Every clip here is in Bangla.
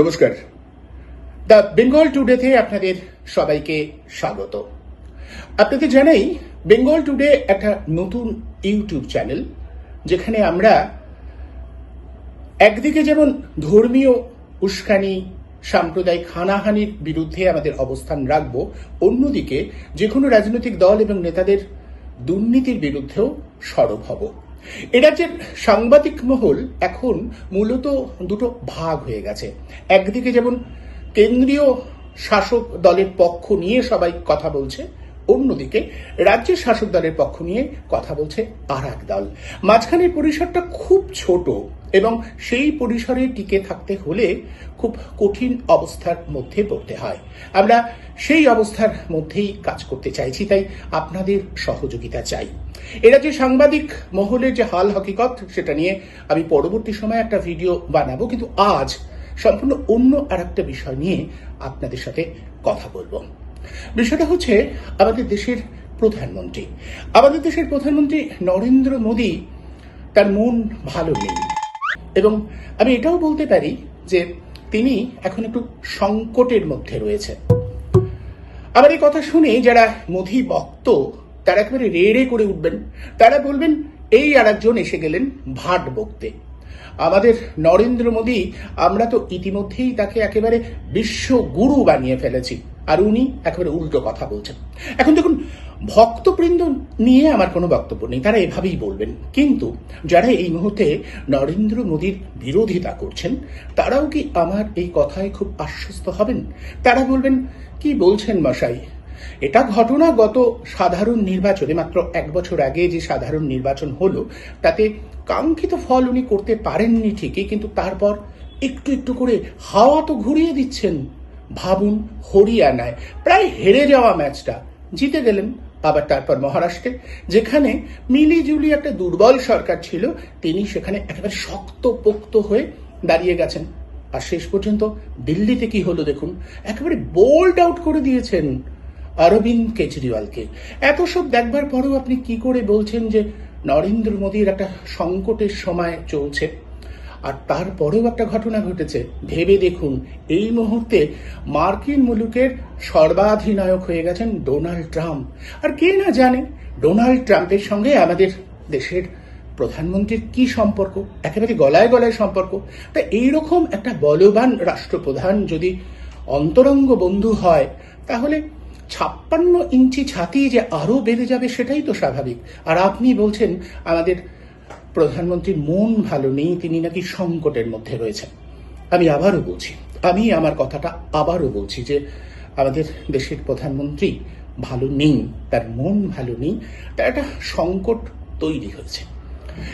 নমস্কার। দ্য বেঙ্গল টুডেতে আপনাদের সবাইকে স্বাগত। আপনাদের জানাই বেঙ্গল টুডে একটা নতুন ইউটিউব চ্যানেল, যেখানে আমরা একদিকে যেমন ধর্মীয় উস্কানি, সাম্প্রদায়িক হানাহানির বিরুদ্ধে আমাদের অবস্থান রাখব, অন্যদিকে যে কোনো রাজনৈতিক দল এবং নেতাদের দুর্নীতির বিরুদ্ধেও সরব হব। এ রাজ্যের সাংবাদিক মহল এখন মূলত দুটো ভাগ হয়ে গেছে। একদিকে যেমন কেন্দ্রীয় শাসক দলের পক্ষ নিয়ে সবাই কথা বলছে অন্যদিকে রাজ্যের শাসক দলের পক্ষ নিয়ে কথা বলছে আর এক দল। মাঝখানের পরিসরটা খুব ছোট এবং সেই পরিসরে টিকে থাকতে হলে খুব কঠিন অবস্থার মধ্যে পড়তে হয়। আমরা সেই অবস্থার মধ্যেই কাজ করতে চাইছি, তাই আপনাদের সহযোগিতা চাই। এরা যে সাংবাদিক মহলের যে হাল হকিকত, সেটা নিয়ে আমি পরবর্তী সময় একটা ভিডিও বানাবো, কিন্তু আজ সম্পূর্ণ অন্য আর একটা বিষয় নিয়ে আপনাদের সাথে কথা বলব। বিষয়টা হচ্ছে আমাদের দেশের প্রধানমন্ত্রী। আমাদের দেশের প্রধানমন্ত্রী নরেন্দ্র মোদী, তার মন ভালো নেই। এবং আমি এটাও বলতে পারি যে তিনি এখন একটু সংকটের মধ্যে রয়েছে। আবার এই কথা শুনে যারা মোদি ভক্ত, তারা একেবারে রে রে করে উঠবেন। তারা বলবেন, এই আর একজন এসে গেলেন ভাট বকতে। আমাদের নরেন্দ্র মোদী, আমরা তো ইতিমধ্যেই তাকে একেবারে বিশ্ব গুরু বানিয়ে ফেলেছি। আর উনি একেবারে উল্টো কথা বলছেন। এখন দেখুন, ভক্তবৃন্দ নিয়ে আমার কোনো বক্তব্য নেই, তারা এভাবেই বলবেন। কিন্তু যারা এই মুহূর্তে নরেন্দ্র মোদীর বিরোধিতা করছেন, তারাও কি আমার এই কথায় খুব আশ্বস্ত হবেন? তারা বলবেন, কি বলছেন মশাই? এটা ঘটনা গত সাধারণ নির্বাচনে, মাত্র এক বছর আগে যে সাধারণ নির্বাচন হলো, তাতে কাঙ্ক্ষিত ফল উনি করতে পারেননি ঠিকই, কিন্তু তারপর একটু একটু করে হাওয়া তো ঘুরিয়ে দিচ্ছেন। ভাবুন হরিয়ানায়। প্রায় হেরে যাওয়া ম্যাচটা জিতে গেলেন আবার তারপর মহারাষ্ট্রে, যেখানে মিলিজুলি একটা দুর্বল সরকার ছিল, তিনি সেখানে একেবারে শক্ত পোক্ত হয়ে দাঁড়িয়ে গেছেন। আর শেষ পর্যন্ত দিল্লিতে কি হলো দেখুন, একেবারে বোল্ড আউট করে দিয়েছেন অরবিন্দ কেজরিওয়ালকে। এত সব দেখবার পরেও আপনি কি করে বলছেন যে নরেন্দ্র মোদীর একটা সংকটের সময় চলছে? আর তারপরেও একটা ঘটনা ঘটেছে। ভেবে দেখুন, এই মুহূর্তে মার্কিন মুলুকের সর্বাধিনায়ক হয়ে গেছেন ডোনাল্ড ট্রাম্প। আর কে না জানে, ডোনাল্ড ট্রাম্পের সঙ্গে আমাদের দেশের প্রধানমন্ত্রীর কি সম্পর্ক? একেবারে গলায় গলায় সম্পর্ক। তা এইরকম একটা বলবান রাষ্ট্রপ্রধান যদি অন্তরঙ্গ বন্ধু হয়, তাহলে ছাপ্পান্ন ইঞ্চি ছাতি যে আরও বেড়ে যাবে সেটাই তো স্বাভাবিক। আর আপনি বলছেন, আমাদের প্রধানমন্ত্রীর মন ভালো নেই, তিনি নাকি সংকটের মধ্যে রয়েছেন। আমি আবারও বলছি, আমি আমার কথাটা আবারও বলছি যে আমাদের দেশের প্রধানমন্ত্রী ভালো নেই, তার মন ভালো নেই, তার একটা সংকট তৈরি হয়েছে।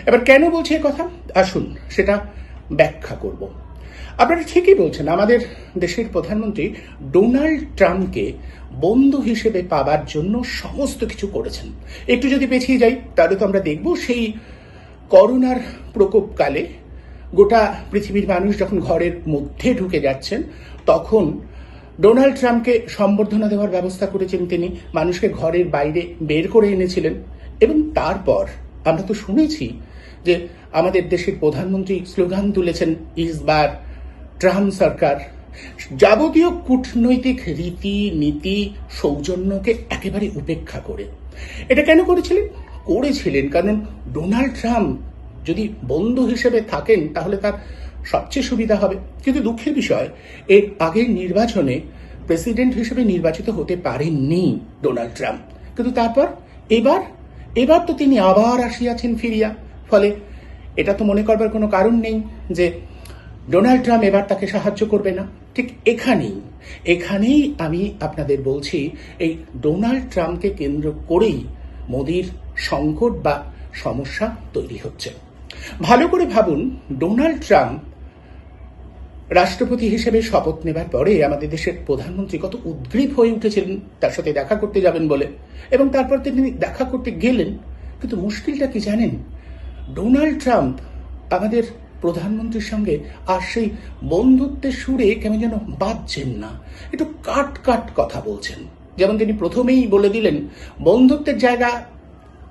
এবার কেন বলছি এ কথা? আসুন, সেটা ব্যাখ্যা করব। আপনারা ঠিকই বলছেন, আমাদের দেশের প্রধানমন্ত্রী ডোনাল্ড ট্রাম্পকে বন্ধু হিসেবে পাবার জন্য সমস্ত কিছু করেছেন। একটু যদি পেছিয়ে যাই, তাহলে তো আমরা দেখব সেই করোনার প্রকোপকালে গোটা পৃথিবীর মানুষ যখন ঘরের মধ্যে ঢুকে যাচ্ছেন, তখন ডোনাল্ড ট্রাম্পকে সম্বর্ধনা দেওয়ার ব্যবস্থা করেছেন তিনি। মানুষকে ঘরের বাইরে বের করে এনেছিলেন। এবং তারপর আমরা তো শুনেছি যে আমাদের দেশের প্রধানমন্ত্রী স্লোগান তুলেছেন ইসবার ট্রাম্প সরকার। যাবতীয় কূটনৈতিক রীতি নীতি সৌজন্যকে একেবারে উপেক্ষা করে। এটা কেন করেছিলেন? করেছিলেন। কারণ ডোনাল্ড ট্রাম্প যদি বন্ধু হিসেবে থাকেন, তাহলে তার সবচেয়ে সুবিধা হবে। কিন্তু দুঃখের বিষয়, এর আগের নির্বাচনে প্রেসিডেন্ট হিসেবে নির্বাচিত হতে পারেননি ডোনাল্ড ট্রাম্প। কিন্তু তারপর, এবার এবার তো তিনি আবার আসিয়াছেন ফিরিয়া। ফলে এটা তো মনে করবার কোনো কারণ নেই যে ডোনাল্ড ট্রাম্প এবার তাকে সাহায্য করবে না। ঠিক এখানেই এখানেই আমি আপনাদের বলছি, এই ডোনাল্ড ট্রাম্পকে কেন্দ্র করেই মোদির সংকট বা সমস্যা তৈরি হচ্ছে। ভালো করে ভাবুন, ডোনাল্ড ট্রাম্প রাষ্ট্রপতি হিসেবে শপথ নেবার পরে আমাদের দেশের প্রধানমন্ত্রী কত উদ্গ্রীব হয়ে উঠেছিলেন, তার সাথে দেখা করতে যাবেন বলে। এবং তারপর তিনি দেখা করতে গেলেন, কিন্তু মুশকিলটা কি জানেন? ডোনাল্ড ট্রাম্প আমাদের প্রধানমন্ত্রীর সঙ্গে আর সেই বন্ধুত্বের সুরে কেমন যেন বাঁধছেন না, একটু কাট কাট কথা বলছেন। যেমন তিনি প্রথমেই বলে দিলেন, বন্ধুত্বের জায়গা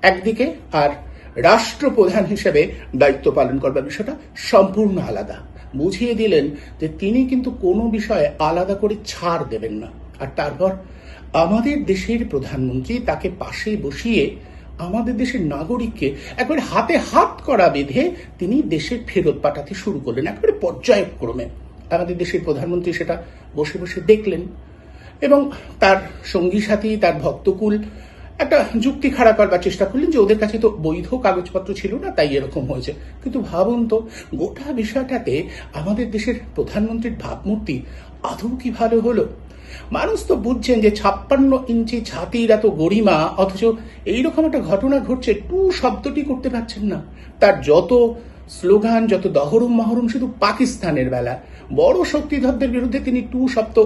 একদিকে আর রাষ্ট্রপ্রধান হিসেবে দায়িত্ব পালন করবার বিষয়টা সম্পূর্ণ আলাদা। বুঝিয়ে দিলেন যে তিনি কিন্তু কোনো বিষয়ে আলাদা করে ছাড় দেবেন না। আর তারপর আমাদের দেশের প্রধানমন্ত্রী তাকে পাশে বসিয়ে আমাদের দেশের নাগরিককে একবারে হাতে হাত করা বেঁধে তিনি দেশে ফেরত পাঠাতে শুরু করলেন, একবারে পর্যায়ক্রমে। আমাদের দেশের প্রধানমন্ত্রী সেটা বসে বসে দেখলেন এবং তার সঙ্গী সাথী, তার ভক্তকুল একটা যুক্তি খাড়া করবার চেষ্টা করলেন যে ওদের কাছে তো বৈধ কাগজপত্র ছিল না, তাই এরকম হয়েছে। কিন্তু ভাবুন তো, গোটা বিষয়টাতে আমাদের দেশের প্রধানমন্ত্রীর ভাবমূর্তি আদৌ কি ভালো হলো? মানুষ তো বুঝছেন যে ছাপ্পান্ন ইঞ্চি ছাতির এত গরিমা, অথচ এইরকম একটা ঘটনা ঘটছে, টু শব্দটি করতে পারছেন না। তার যত স্লোগান, যত দহরম মহরম, শুধু পাকিস্তানের বেলা। বড় শক্তিধরদের বিরুদ্ধে তিনি টু শব্দ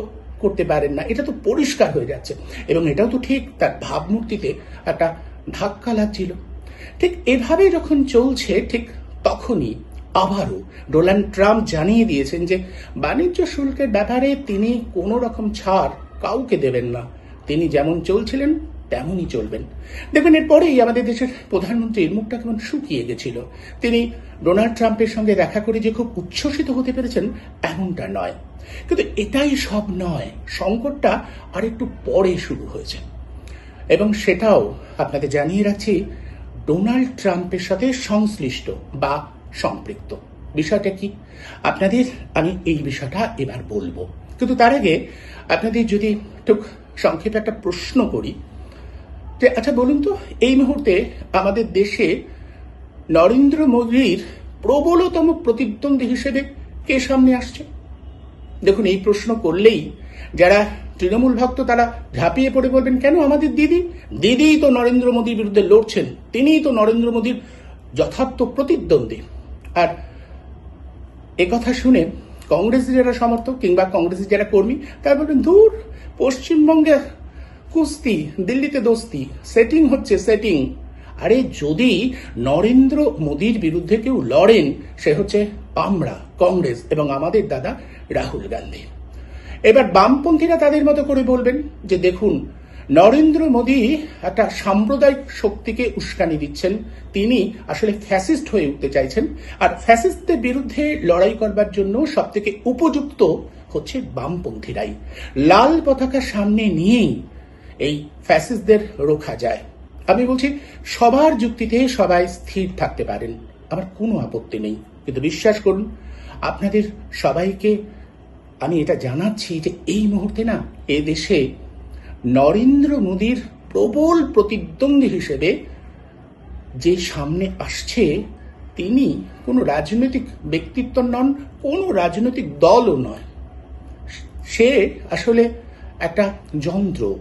করতে পারেন না। এটা তো পরিষ্কার হয়ে যাচ্ছে। এবং এটাও তো ঠিক, তার ভাবমূর্তিতে একটা ধাক্কা লাগছিল। ঠিক এভাবে যখন চলছে, ঠিক তখনই আবারও ডোনাল্ড ট্রাম্প জানিয়ে দিয়েছেন যে, বাণিজ্য শুল্কের ব্যাপারে তিনি কোনো রকম ছাড় কাউকে দেবেন না। তিনি যেমন চলছিলেন, তেমনই চলবেন। দেখবেন এরপরেই আমাদের দেশের প্রধানমন্ত্রীর মুখটা কেমন শুকিয়ে গেছিল। তিনি ডোনাল্ড ট্রাম্পের সঙ্গে দেখা করে যে খুব উচ্ছ্বসিত হতে পেরেছেন, এমনটা নয়। কিন্তু এটাই সব নয়, সংকটটা আর একটু পরে শুরু হয়েছে। এবং সেটাও আপনাদের জানিয়ে রাখছি, ডোনাল্ড ট্রাম্পের সাথে সংশ্লিষ্ট বা সম্পৃক্ত। বিষয়টা কি? আপনাদের আমি এই বিষয়টা এবার বলব। কিন্তু তার আগে আপনাদের যদি একটু সংক্ষেপে একটা প্রশ্ন করি, যে আচ্ছা বলুন তো, এই মুহূর্তে আমাদের দেশে নরেন্দ্র মোদীর প্রবলতম প্রতিদ্বন্দ্বী হিসেবে কে সামনে আসছে? দেখুন, এই প্রশ্ন করলেই যারা তৃণমূল ভক্ত, তারা ঝাঁপিয়ে পড়ে বলবেন, কেন আমাদের দিদি? দিদিই তো নরেন্দ্র মোদীর বিরুদ্ধে লড়ছেন, তিনিই তো নরেন্দ্র মোদীর যথার্থ প্রতিদ্বন্দ্বী। আর কথা শুনে কংগ্রেসের যারা সমর্থক কিংবা কংগ্রেসের যারা কর্মী, তারা বলবেন দূর পশ্চিমবঙ্গে কুস্তি, দিল্লিতে দোস্তি সেটিং হচ্ছে সেটিং আরে যদি নরেন্দ্র মোদীর বিরুদ্ধে কেউ লড়েন, সে হচ্ছে আমরা কংগ্রেস এবং আমাদের দাদা রাহুল গান্ধী। এবার বামপন্থীরা তাদের মতো করে বলবেন যে, দেখুন, নরেন্দ্র মোদী একটা সাম্প্রদায়িক শক্তিকে উস্কানি দিচ্ছেন। তিনি আসলে ফ্যাসিস্ট হয়ে উঠতে চাইছেন। আর ফ্যাসিস্টদের বিরুদ্ধে লড়াই করবার জন্য সব থেকে উপযুক্ত হচ্ছে বামপন্থীরাই। লাল পতাকা সামনে নিয়েই এই ফ্যাসিস্টদের রোখা যায়। আমি বলছি, সবার যুক্তিতে সবাই স্থির থাকতে পারেন। আমার কোনো আপত্তি নেই। কিন্তু বিশ্বাস করুন, আপনাদের সবাইকে আমি এটা জানাচ্ছি যে এই মুহূর্তে না এ দেশে নরেন্দ্র মোদীর প্রবল প্রতিদ্বন্দ্বী হিসেবে যে সামনে আসছে, তিনি কোনো রাজনৈতিক ব্যক্তিত্ব নন, কোনো রাজনৈতিক দলও নয়। সে আসলে একটা যন্ত্র।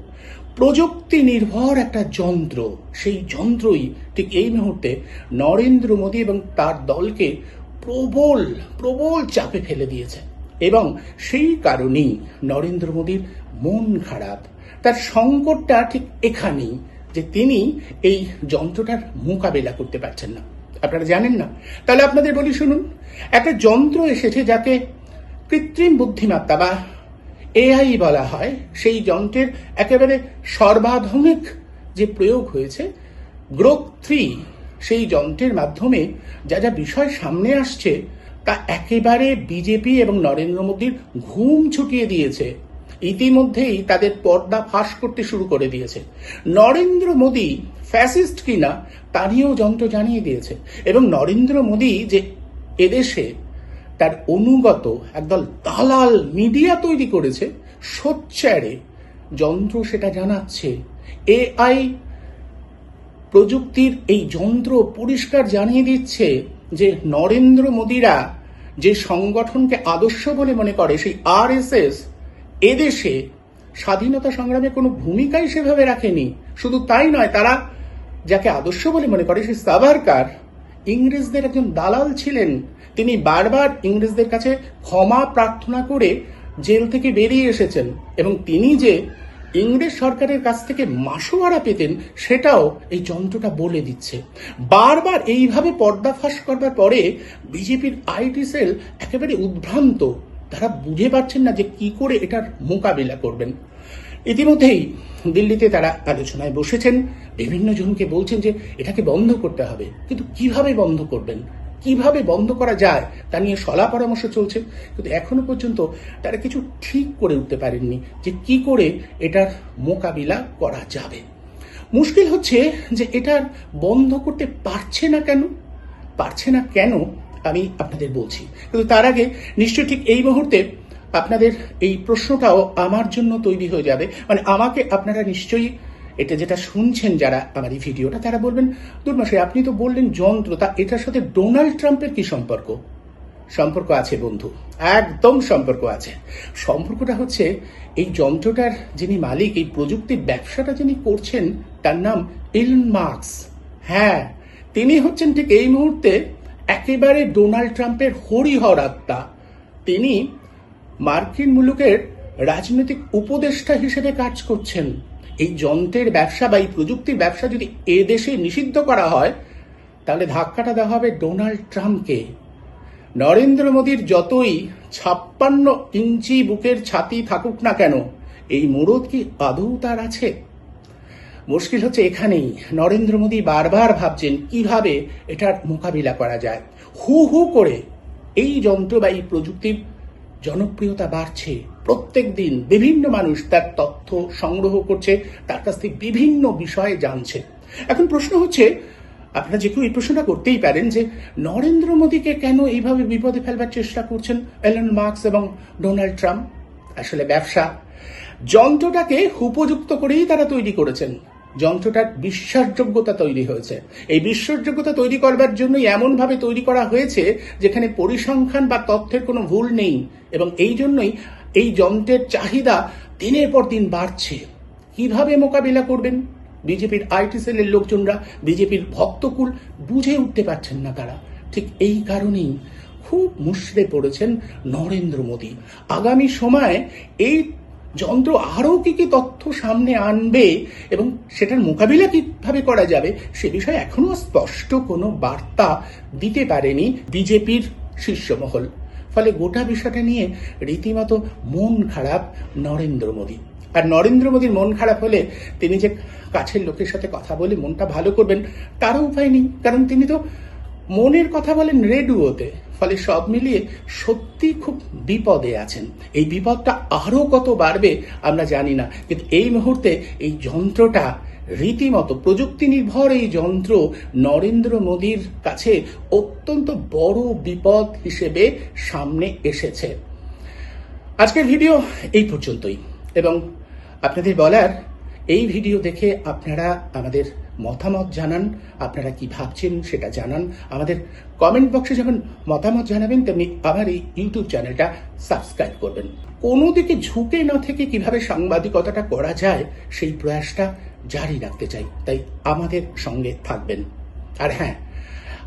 প্রযুক্তি নির্ভর একটা যন্ত্র। সেই যন্ত্রই ঠিক এই মুহূর্তে নরেন্দ্র মোদী এবং তার দলকে প্রবল প্রবল চাপে ফেলে দিয়েছে। এবং সেই কারণেই নরেন্দ্র মোদীর মন খারাপ। তার সংকটটা ঠিক এখানেই যে তিনি এই যন্ত্রটার মোকাবেলা করতে পারছেন না। আপনারা জানেন না। তাহলে আপনাদের বলি শুনুন, একটা যন্ত্র এসেছে যাকে কৃত্রিম বুদ্ধিমত্তা বা এআই বলা হয়। সেই যন্ত্রের একেবারে সর্বাধুনিক যে প্রয়োগ হয়েছে গ্রোক থ্রি সেই যন্ত্রের মাধ্যমে যা যা বিষয় সামনে আসছে তা একেবারে বিজেপি এবং নরেন্দ্র মোদীর ঘুম ছুটিয়ে দিয়েছে। ইতিমধ্যেই তাদের পর্দা ফাঁস করতে শুরু করে দিয়েছে। নরেন্দ্র মোদী ফ্যাসিস্ট কিনা তা নিয়েও যন্ত্র জানিয়ে দিয়েছে এবং নরেন্দ্র মোদী যে এদেশে তার অনুগত একদল দালাল মিডিয়া তৈরি করেছে, সোচ্চারে যন্ত্র সেটা জানাচ্ছে। এআই প্রযুক্তির এই যন্ত্র পরিষ্কার জানিয়ে দিচ্ছে যে নরেন্দ্র মোদীরা যে সংগঠনকে আদর্শ বলে মনে করে, সেই আর এদেশে স্বাধীনতা সংগ্রামে কোনো ভূমিকাই সেভাবে রাখেনি। শুধু তাই নয়, তারা যাকে আদর্শ বলে মনে করে, সেই সাভারকার, ইংরেজদের একজন দালাল ছিলেন। তিনি বারবার ইংরেজদের কাছে ক্ষমা প্রার্থনা করে জেল থেকে বেরিয়ে এসেছেন। এবং তিনি যে ইংরেজ সরকারের কাছ থেকে মাসোয়ারা পেতেন, সেটাও এই যন্ত্রটা বলে দিচ্ছে। বারবার এইভাবে পর্দাফাশ করবার পরে বিজেপির আইটি সেল একেবারে উদ্ভ্রান্ত। তারা বুঝে পাচ্ছেন না যে কি করে এটার মোকাবিলা করবেন। ইতিমধ্যেই দিল্লিতে তারা আলোচনায় বসেছেন। বিভিন্ন জনকে বলছেন যে এটাকে বন্ধ করতে হবে। কিন্তু কীভাবে বন্ধ করবেন? কীভাবে বন্ধ করা যায়, তা নিয়ে সলা পরামর্শ চলছে। কিন্তু এখনও পর্যন্ত তারা কিছু ঠিক করে উঠতে পারেননি যে কি করে এটার মোকাবিলা করা যাবে। মুশকিল হচ্ছে যে এটার বন্ধ করতে পারছে না কেন? পারছে না কেন? আমি আপনাদের বলছি। কিন্তু তার আগে নিশ্চয়ই ঠিক এই মুহূর্তে আপনাদের এই প্রশ্নটাও আমার জন্য তৈরি হয়ে যাবে। মানে আমাকে আপনারা নিশ্চয়ই এটা যেটা শুনছেন যারা আমার এই ভিডিওটা, তারা বলবেন দুর্মাসে আপনি তো বললেন যন্ত্র, তা এটার সাথে ডোনাল্ড ট্রাম্পের কি সম্পর্ক? সম্পর্ক আছে বন্ধু, একদম সম্পর্ক আছে। সম্পর্কটা হচ্ছে, এই যন্ত্রটার যিনি মালিক, এই প্রযুক্তির ব্যবসাটা যিনি করছেন, তার নাম ইলন মার্কস হ্যাঁ তিনি হচ্ছেন ঠিক এই মুহূর্তে একেবারে ডোনাল্ড ট্রাম্পের হরিহর আত্মা তিনি মার্কিন মুলুকের রাজনৈতিক উপদেষ্টা হিসেবে কাজ করছেন। এই যন্ত্রের ব্যবসা বা এই প্রযুক্তির ব্যবসা যদি এ দেশে নিষিদ্ধ করা হয়, তাহলে ধাক্কাটা দেওয়া হবে ডোনাল্ড ট্রাম্পকে। নরেন্দ্র মোদীর যতই ছাপ্পান্ন ইঞ্চি বুকের ছাতি থাকুক না কেন, এই মুরদ কি আদৌ তার আছে? মুশকিল হচ্ছে এখানেই। নরেন্দ্র মোদী বারবার ভাবছেন, কীভাবে এটার মোকাবিলা করা যায়? হু হু করে এই যন্ত্র বা এই প্রযুক্তির জনপ্রিয়তা বাড়ছে। প্রত্যেক দিন বিভিন্ন মানুষ তার তথ্য সংগ্রহ করছে, তার কাছ থেকে বিভিন্ন বিষয়ে জানছে। এখন প্রশ্ন হচ্ছে, আপনারা যে কেউ এই প্রশ্নটা করতেই পারেন যে, নরেন্দ্র মোদীকে কেন এইভাবে বিপদে ফেলবার চেষ্টা করছেন এলন মার্কস এবং ডোনাল্ড ট্রাম্প? আসলে ব্যবসা। যন্ত্রটাকে উপযুক্ত করেই তারা তৈরি করেছেন। যন্ত্রটার বিশ্বাসযোগ্যতা তৈরি হয়েছে। এই বিশ্বাসযোগ্যতা তৈরি করবার জন্যই এমনভাবে তৈরি করা হয়েছে যেখানে পরিসংখ্যান বা তথ্যের কোনো ভুল নেই এবং এই জন্যই এই যন্ত্রের চাহিদা দিনের পর দিন বাড়ছে। কীভাবে মোকাবিলা করবেন? বিজেপির আইটি সেলের লোকজনরা, বিজেপির ভক্তকুল বুঝে উঠতে পারছেন না তারা। ঠিক এই কারণেই খুব মুশড়ে পড়েছেন নরেন্দ্র মোদী। আগামী সময়ে এই যন্ত্র আরও কি কি তথ্য সামনে আনবে এবং সেটার মোকাবিলা কীভাবে করা যাবে, সে বিষয়ে এখনও স্পষ্ট কোনো বার্তা দিতে পারেনি বিজেপির শীর্ষমহল। ফলে গোটা বিষয়টা নিয়ে রীতিমতো মন খারাপ নরেন্দ্র মোদী। আর নরেন্দ্র মোদীর মন খারাপ হলে তিনি যে কাছের লোকের সাথে কথা বলে মনটা ভালো করবেন, তারও উপায় নেই। কারণ তিনি তো মনের কথা বলেন রেডিওতে। ফলে সব মিলিয়ে সত্যি খুব বিপদে আছেন। এই বিপদটা আরও কত বাড়বে আমরা জানি না। কিন্তু এই মুহূর্তে এই যন্ত্রটা রীতিমতো প্রযুক্তি নির্ভর এই যন্ত্র নরেন্দ্র মোদীর কাছে অত্যন্ত বড় বিপদ হিসেবে সামনে এসেছে। আজকের ভিডিও এই পর্যন্তই। এবং আপনাদের বলার, এই ভিডিও দেখে আপনারা আমাদের মতামত জানান। আপনারা কি ভাবছেন সেটা জানান। আমাদের কমেন্ট বক্সে যখন মতামত জানাবেন, তেমনি আমার এই ইউটিউব চ্যানেলটা সাবস্ক্রাইব করবেন। কোনো দিকে ঝুঁকে না থেকে কীভাবে সাংবাদিকতাটা করা যায়, সেই প্রয়াসটা জারি রাখতে চাই। তাই আমাদের সঙ্গে থাকবেন। আর হ্যাঁ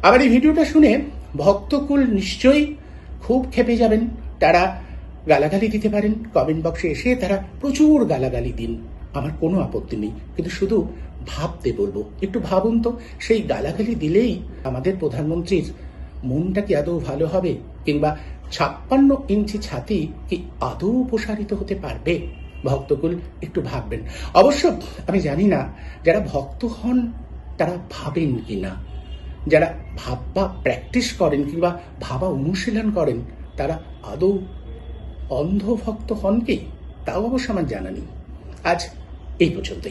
আবার এই ভিডিওটা শুনে ভক্তকুল নিশ্চয়ই খুব খেপে যাবেন। তারা গালাগালি দিতে পারেন। কমেন্ট বক্সে এসে তারা প্রচুর গালাগালি দিন। আমার কোনো আপত্তি নেই। কিন্তু শুধু ভাবতে বলব। একটু ভাবুন তো, সেই গালাগালি দিলেই আমাদের প্রধানমন্ত্রীর মনটা কি আদৌ ভালো হবে? কিংবা ছাপ্পান্ন ইঞ্চি ছাতি কি আদৌ প্রসারিত হতে পারবে? ভক্তকুল, একটু ভাববেন। অবশ্য আমি জানি না যারা ভক্ত হন, তারা ভাবেন কি না। যারা ভাববা প্র্যাকটিস করেন কিংবা ভাবা অনুশীলন করেন, তারা আদৌ অন্ধভক্ত হন কি? তাও অবশ্য আমার জানা নেই। আজ এই পর্যন্তই।